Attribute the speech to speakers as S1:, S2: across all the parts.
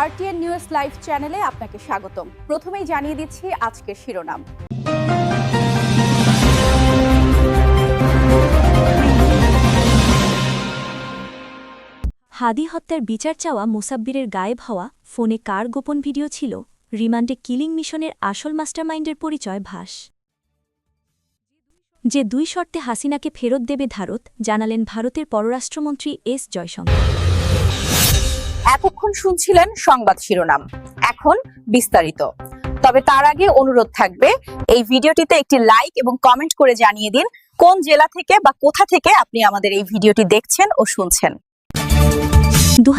S1: RTN news live চ্যানেলে আপনাকে স্বাগতম। প্রথমেই জানিয়ে দিচ্ছি আজকের শিরোনাম।
S2: হাদি হত্যার বিচার চাওয়া মোসাব্বিরের গায়েব হওয়া, ফোনে কার গোপন ভিডিও ছিল? রিমান্ডে কিলিং মিশনের আসল মাস্টারমাইন্ডের পরিচয় ভাস। যে দুই শর্তে হাসিনাকে ফেরত দেবে ভারত, জানালেন ভারতের পররাষ্ট্রমন্ত্রী এস জয়শঙ্কর।
S1: এতক্ষণ শুনছিলেন সংবাদ শিরোনাম। এখন বিস্তারিত। তবে তার আগে অনুরোধ থাকবে, এই ভিডিওটিতে একটি লাইক এবং কমেন্ট করে জানিয়ে দিন, কোন জেলা থেকে বা কোথা থেকে আপনি আমাদের এই ভিডিওটি দেখছেন ও শুনছেন।
S2: দু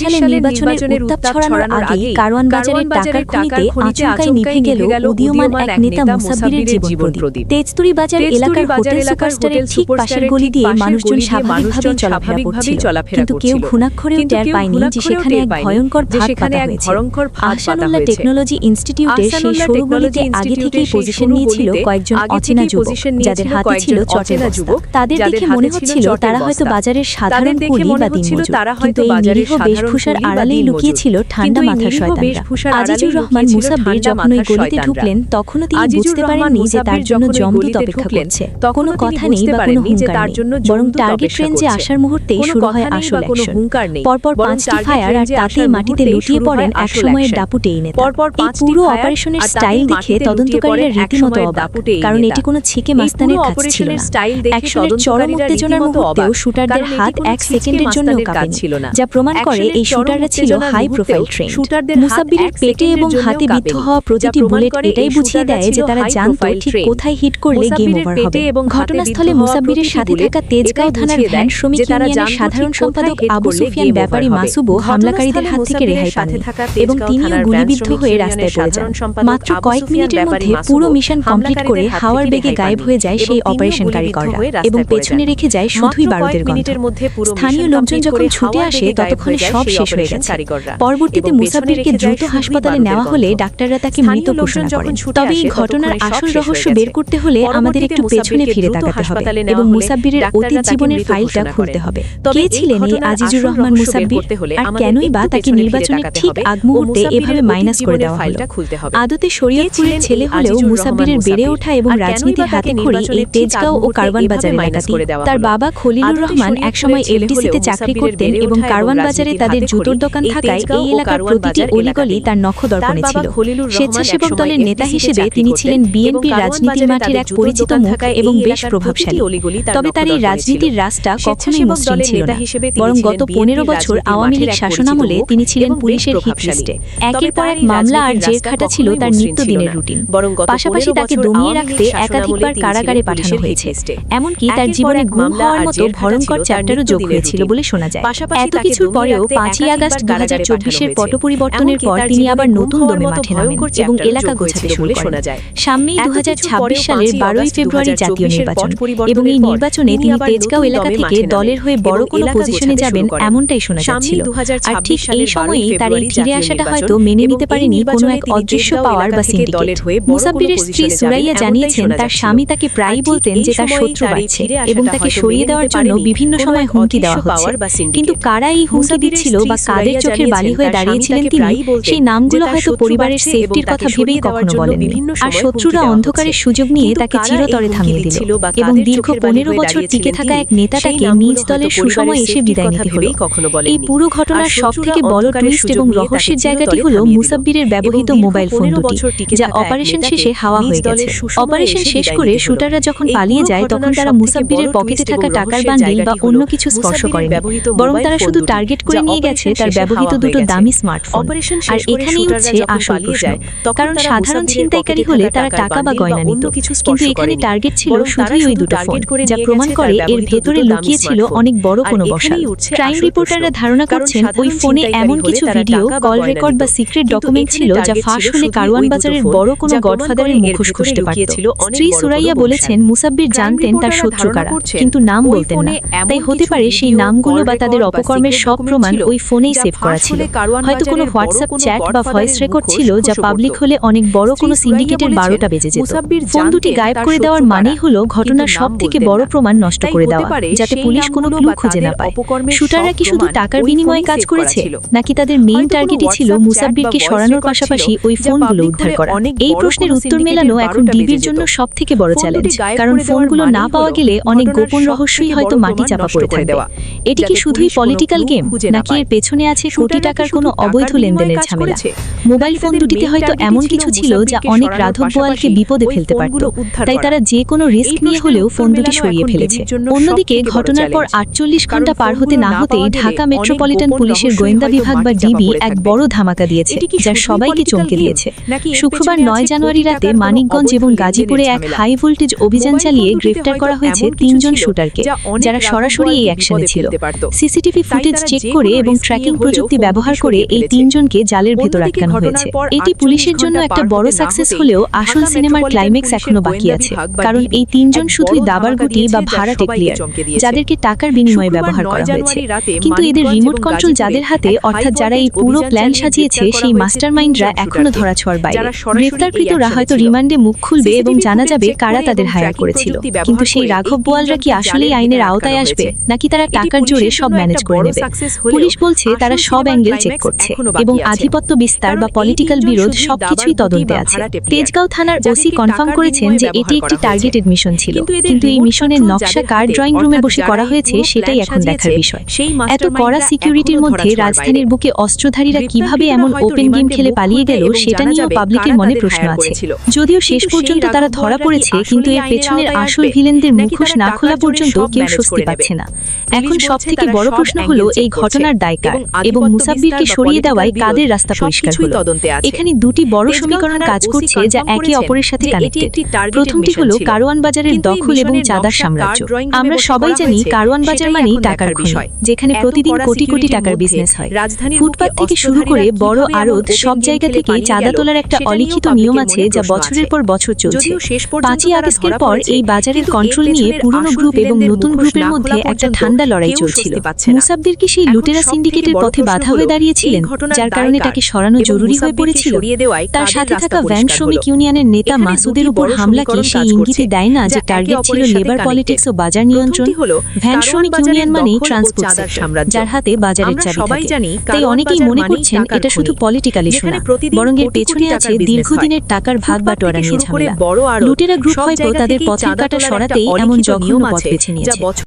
S2: সালে নির্বাচনের উত্তাপ ছড়ানোর আগে কারওয়ান বাজারের টাকার খনিতে আচমকাই নিভে গেল উদীয়মান এক নেতা মুসাফিরের জীবন প্রদীপ। তেজতুরি বাজার এলাকার হোটেল সুপারস্টারের ঠিক পাশের গলি দিয়ে মানুষজন স্বাভাবিকভাবেই চলাফেরা করছিল। কিন্তু কেউ ঘুণাক্ষরেও টের পায়নি যে সেখানে এক ভয়ঙ্কর ভাত পাতা হয়েছে। আহসানুল্লাহ টেকনোলজি ইনস্টিটিউটের সেই সরু গলিতে আগে থেকেই পজিশন নিয়েছিল কয়েকজন অচেনা যুবক যাদের হাতে ছিল চটের যুবক তাদের দেখে মনে হচ্ছিল তারা হয়তো বাজারের সাধারণ কুলি বা দিনমজুর কিন্তু এই নিরীহ বেশভূষার আড়ালেই লুকিয়েছিল ঠান্ডা মাথার শয়তানরা। আজিজুর রহমান মুসাব্বির যখন ওই গলিতে ঢুকলেন তখনও তিনি বুঝতে পারেননি যে তার জন্য জমদূত অপেক্ষা করছে। কোনো কথা নেই বা কোনো হুঙ্কার নেই বরং টার্গেট রেঞ্জে আসার মুহূর্তেই শুরু হয় আসল অ্যাকশন পরপর পাঁচটি ফায়ার আর তাতেই মাটিতে লুটিয়ে পড়েন একসময়ের দাপুটে এই নেতা। এই পুরো অপারেশনের স্টাইল দেখে তদন্তকারীরা রীতিমতো অবাক। কারণ এটি কোনো ছিকে মাস্তানের কাজ ছিল না। অ্যাকশনের চরম উত্তেজনার মুহূর্তেও শুটারদের হাত এক সেকেন্ডের জন্য কাঁপেনি না। যা প্রমাণ করে এই শুটাররা ছিল হাই প্রোফাইল ট্রেন শুটারদের মুসাব্বিরের পেটে এবং হাতে বিদ্ধ হওয়া প্রতিটি বুলেট এটাই বুঝিয়ে দেয় যে তারা জানত ঠিক কোথায় হিট করলে গেম ওভার হবে। এবং ঘটনাস্থলে মুসাব্বিরের সাথে থাকা তেজগাঁও থানার ভ্যান শ্রমিক ইউনিয়নের সাধারণ সম্পাদক আবু সুফিয়ান ব্যাপারী মাসুবও হামলাকারীদের হাত থেকে রেহাই পান এবং তিনিও গুলিবিদ্ধ হয়ে রাস্তায় পড়ে যান মাত্র কয়েক মিনিটের মধ্যে পুরো মিশন কমপ্লিট করে হাওয়ার বেগে গায়েব হয়ে যায় সেই অপারেশনকারী অপারেশনকারীকররা এবং পেছনে রেখে যায় শুধুই বারুদের গন্ধ স্থানীয় লোকজন যখন ছুটে আসে ততক্ষণে সব শেষ হয়ে গেছে। পরবর্তীতে মুসাফিরকে দ্রুত হাসপাতালে নেওয়া হলে ডাক্তাররা তাকে মৃত ঘোষণা করেন। তবে এই ঘটনার আসল রহস্য বের করতে হলে আমাদের একটু পেছনে ফিরে তাকাতে হবে এবং মুসাব্বিরের অতীত জীবনের ফাইলটা খুলতে হবে। কে ছিলেন এই আজিজুর রহমান মুসাব্বির আর কেনই বা তাকে নির্বাচনের ঠিক আগ মুহূর্তে এভাবে মাইনাস করে দেওয়া হলো। আদতে শরীয়তপুরের ছেলে হলেও মুসাব্বিরের বেড়ে ওঠা এবং রাজনীতির হাতে খড়ি এই তেজগাঁও ও কারওয়ান বাজার এলাকাতেই তার বাবা খলিলুর রহমান একসময় এফডিসিতে চাকরি করতেন এবং কারওয়ান বাজারে তাদের জুতোর দোকান থাকায় এই এলাকার প্রতিটি অলিগলি তার নখদর্পণে ছিল। স্বেচ্ছাসেবক দলের নেতা হিসেবে তিনি ছিলেন বিএনপির রাজনীতির মাঠের এক পরিচিত মুখ এবং বেশ প্রভাবশালী। তবে তার এই রাজনীতির রাস্তা কখনোই মসৃণ ছিল না। বরং গত পনেরো বছর আওয়ামী লীগ শাসনামলে তিনি ছিলেন পুলিশের হিট একের পর এক মামলা আর জেল খাটা ছিল তার নিত্যদিনের রুটিন। পাশাপাশি তাকে দমিয়ে রাখতে একাধিকবার কারাগারে পাঠানো হয়েছে এমনকি তার জীবনে গুম হওয়ার মতো ভয়ঙ্কর চ্যাপ্টারও যোগ হয়েছিল বলে শোনা যায় এত কিছুর পরেও পাঁচই আগস্ট দু হাজার চব্বিশের পট পরিবর্তনের পর তিনি আবার নতুন দমে মাঠে নামেন এবং এলাকা গোছাতে শুরু করেন। সামনেই দু সালের বারোই ফেব্রুয়ারি জাতীয় নির্বাচন এবং এই নির্বাচনে তিনি তেজগাঁও এলাকা থেকে দলের হয়ে বড় কোনো পজিশনে যাবেন এমনটাই শোনা যাচ্ছিল। আর ঠিক এই সময়েই তার এই ফিরে আসাটা হয়তো মেনে নিতে পারেনি কোনো এক অদৃশ্য পাওয়ার বা সিন্ডিকেট। মুসাব্বিরের স্ত্রী সুরাইয়া জানিয়েছেন তার স্বামী তাকে প্রায়ই বলতেন যে তার শত্রু বাড়ছে এবং তাকে সরিয়ে দেওয়ার জন্য বিভিন্ন সময় হুমকি দেওয়া হচ্ছে কিন্তু কারা এই হুমকি দিচ্ছিল বা কাদের চোখের বালি হয়ে দাঁড়িয়েছিলেন তিনি সেই নামগুলো হয়তো পরিবারের সেফটির কথা ভেবেই কখনো বলেননি। আর শত্রুরা অন্ধকারের সুযোগ নিয়ে তাকে চিরতরে থামিয়ে দিল এবং দীর্ঘ পনেরো বছর টিকে থাকা এক নেতাটাকে নিজ দলের সুসময় এসে বিদায় নিতে হলো। এই পুরো ঘটনার সব থেকে বড় টুইস্ট এবং রহস্যের জায়গাটি হলো মুসাব্বিরের ব্যবহৃত মোবাইল ফোন দুটি যা অপারেশন শেষে হাওয়া হয়ে গেছে অপারেশন শেষ করে শুটাররা যখন পালিয়ে যায় তখন তারা মুসাব্বিরের পকেটে থাকা টাকার বান্ডিল বা অন্য কিছু স্পর্শ করেনি বরং তারা শুধু টার্গেট করে নিয়ে গেছে তার ব্যবহৃত দুটো দামি স্মার্টফোন আর এখানেই হচ্ছে আসল প্রশ্ন কারণ সাধারণ ছিনতাইকারী হলে তারা টাকা বা গয়না নিত। কিন্তু এখানে টার্গেট ছিল শুধুই ওই দুটো ফোন যা প্রমাণ করে এর ভেতরে লুকিয়ে ছিল অনেক বড় কোনো বসা ক্রাইম রিপোর্টাররা ধারণা করছেন ওই ফোনে এমন কিছু ভিডিও কল রেকর্ড বা সিক্রেট ডকুমেন্ট ছিল যা ফাঁস হলে কারওয়ান বাজারের বড় কোনো গডফাদারের মুখোশ খুঁজতে পারত স্ত্রী সুরাইয়া বলেছেন মুসাব্বির জানতেন তার শত্রু কারা কিন্তু নাম বলতেন না তাই হতে পারে সেই নামগুলো বা তাদের অপকর্ম অপকর্মের সব প্রমাণ ওই ফোনেই সেভ করা ছিল। হয়তো কোনো হোয়াটসঅ্যাপ চ্যাট বা ভয়েস রেকর্ড ছিল যা পাবলিক হলে অনেক বড় কোনো সিন্ডিকেটের বারোটা বেজে যেত। ফোন দুটি গায়েব করে দেওয়ার মানেই হলো ঘটনার সব থেকে বড় প্রমাণ নষ্ট করে দেওয়া যাতে পুলিশ কোনো ক্লু খুঁজে না পায়। শুটাররা কি শুধু টাকার বিনিময়ে কাজ করেছে নাকি তাদের মেইন টার্গেটই ছিল মুসাব্বিরকে সরানোর পাশাপাশি ওই ফোনগুলো উদ্ধার করা। এই প্রশ্নের উত্তর মেলানো এখন ডিবির জন্য সব থেকে বড় চ্যালেঞ্জ কারণ ফোনগুলো না পাওয়া গেলে অনেক গোপন রহস্যই হয়তো মাটি চাপা পড়ে থাকবে এটি কি শুধুই পলিটিক্যাল গেম নাকি এর পেছনে আছে কোটি টাকার কোনো অবৈধ লেনদেনের ঝামেলা? মোবাইল ফোন দুটিতে হয়তো এমন কিছু ছিল যা অনেক রাধব বোয়ালকে বিপদে ফেলতে পারত। তাই তারা যে কোনো রিস্ক নিয়ে হলেও ফোন দুটি সরিয়ে ফেলেছে। অন্যদিকে ঘটনার পর আটচল্লিশ ঘণ্টা পার হতে না হতেই ঢাকা মেট্রোপলিটন পুলিশের গোয়েন্দা বিভাগ বা ডিবি এক বড় ধামাকা দিয়েছে যা সবাইকে চমকে দিয়েছে। শুক্রবার নয় জানুয়ারি রাতে মানিকগঞ্জ এবং গাজীপুরে এক হাই ভোল্টেজ অভিযান চালিয়ে গ্রেফতার করা হয়েছে তিনজন শুটারকে যারা সরাসরি এই অ্যাকশনে ছিল সিসিটিভি ফুটেজ চেক করে এবং ট্র্যাকিং প্রযুক্তি ব্যবহার করে এই তিনজনকে জালের ভেতর আটকানো হয়েছে এটি পুলিশের জন্য একটা বড় সাকসেস হলেও আসল সিনেমার ক্লাইম্যাক্স এখনও বাকি আছে। কারণ এই তিনজন শুধুই দাবার গুটি বা ভাড়াটে প্লেয়ার যাদেরকে টাকার বিনিময়ে ব্যবহার করা হয়েছে। কিন্তু এদের রিমোট কন্ট্রোল যাদের হাতে অর্থাৎ যারা এই পুরো প্ল্যান সাজিয়েছে সেই মাস্টারমাইন্ডরা এখনও ধরাছোঁয়ার বাইরে গ্রেফতারকৃতরা হয়তো রিমান্ডে মুখ খুলবে এবং জানা যাবে কারা তাদের হায়ার করেছিল কিন্তু সেই রাঘব বোয়ালরা কি আসলেই আইনের আওতায় আসবে নাকি তারা টাকার জোরে সব ম্যানেজ করে নেবে পুলিশ বলছে তারা সব অ্যাঙ্গেল চেক করছে এবং আধিপত্য বিস্তার বা পলিটিক্যাল বিরোধ সবকিছুই তদন্তে আছে। তেজগাঁও থানার ওসি কনফার্ম করেছেন যে এটি একটি টার্গেটেড মিশন ছিল। কিন্তু এই মিশনের নকশা কার ড্রয়িং রুমে বসে করা হয়েছে সেটাই এখন দেখার বিষয়। এত কড়া সিকিউরিটির মধ্যে রাজধানীর বুকে অস্ত্রধারীরা কীভাবে এমন ওপেন গেম খেলে পালিয়ে গেল সেটা নিয়েও পাবলিকের মনে প্রশ্ন আছে। যদিও শেষ পর্যন্ত তারা ধরা পড়েছে কিন্তু এর পেছনের আসল ভিলেনদের মুখোশ না খোলা পর্যন্ত কেউ স্বস্তি পাচ্ছে না এখন সব থেকে বড় প্রশ্ন হলো এই ঘটনার দায় কার এবং মুসাব্বিরকে সরিয়ে দেওয়ায় কাদের রাস্তা পরিষ্কার হলো? এখানে দুটি বড় সমীকরণ কাজ করছে যা একে অপরের সাথে কানেক্টেড। প্রথমটি হলো কারওয়ান বাজারের দখল এবং চাঁদার সাম্রাজ্য। আমরা সবাই জানি কারওয়ান বাজার মানেই টাকার খনি যেখানে প্রতিদিন কোটি কোটি টাকার বিজনেস হয়। ফুটপাত থেকে শুরু করে বড় আড়ত সব জায়গা থেকে চাঁদা তোলার একটা অলিখিত নিয়ম আছে যা বছরের পর বছর চলছে। পাঁচই আগস্টের পর এই বাজারের কন্ট্রোল নিয়ে পুরনো গ্রুপ এবং নতুন গ্রুপের মধ্যে একটা ঠান্ডা লড়াই চলছিল মুসাব্বির কি সেই লুটেরা সিন্ডিকেটের পথে বাধা হয়ে দাঁড়িয়েছিলেন যার কারণে তাকে সরানো জরুরি হয়ে পড়েছিল। তার সাথে থাকা ভ্যান শ্রমিক ইউনিয়নের নেতা মাসুদের উপর হামলা কি সেই ইঙ্গিতে দেয় না যে টার্গেট ছিল লেবার পলিটিক্স ও বাজার নিয়ন্ত্রণ। ভ্যান শ্রমিক ইউনিয়ন মানেই ট্রান্সপোর্ট যার হাতে বাজারের চাবি থাকে। তাই অনেকেই মনে করছেন এটা শুধু পলিটিক্যাল ইস্যু না বরং এর পেছনে আছে দীর্ঘদিনের টাকার ভাগ বাটোয়ারা নিয়ে ঝামেলা। লুটেরা গ্রুপ হয়তো তাদের পথের কাটা সরাতেই এমন জঘন্য পথ বেছে নিয়েছে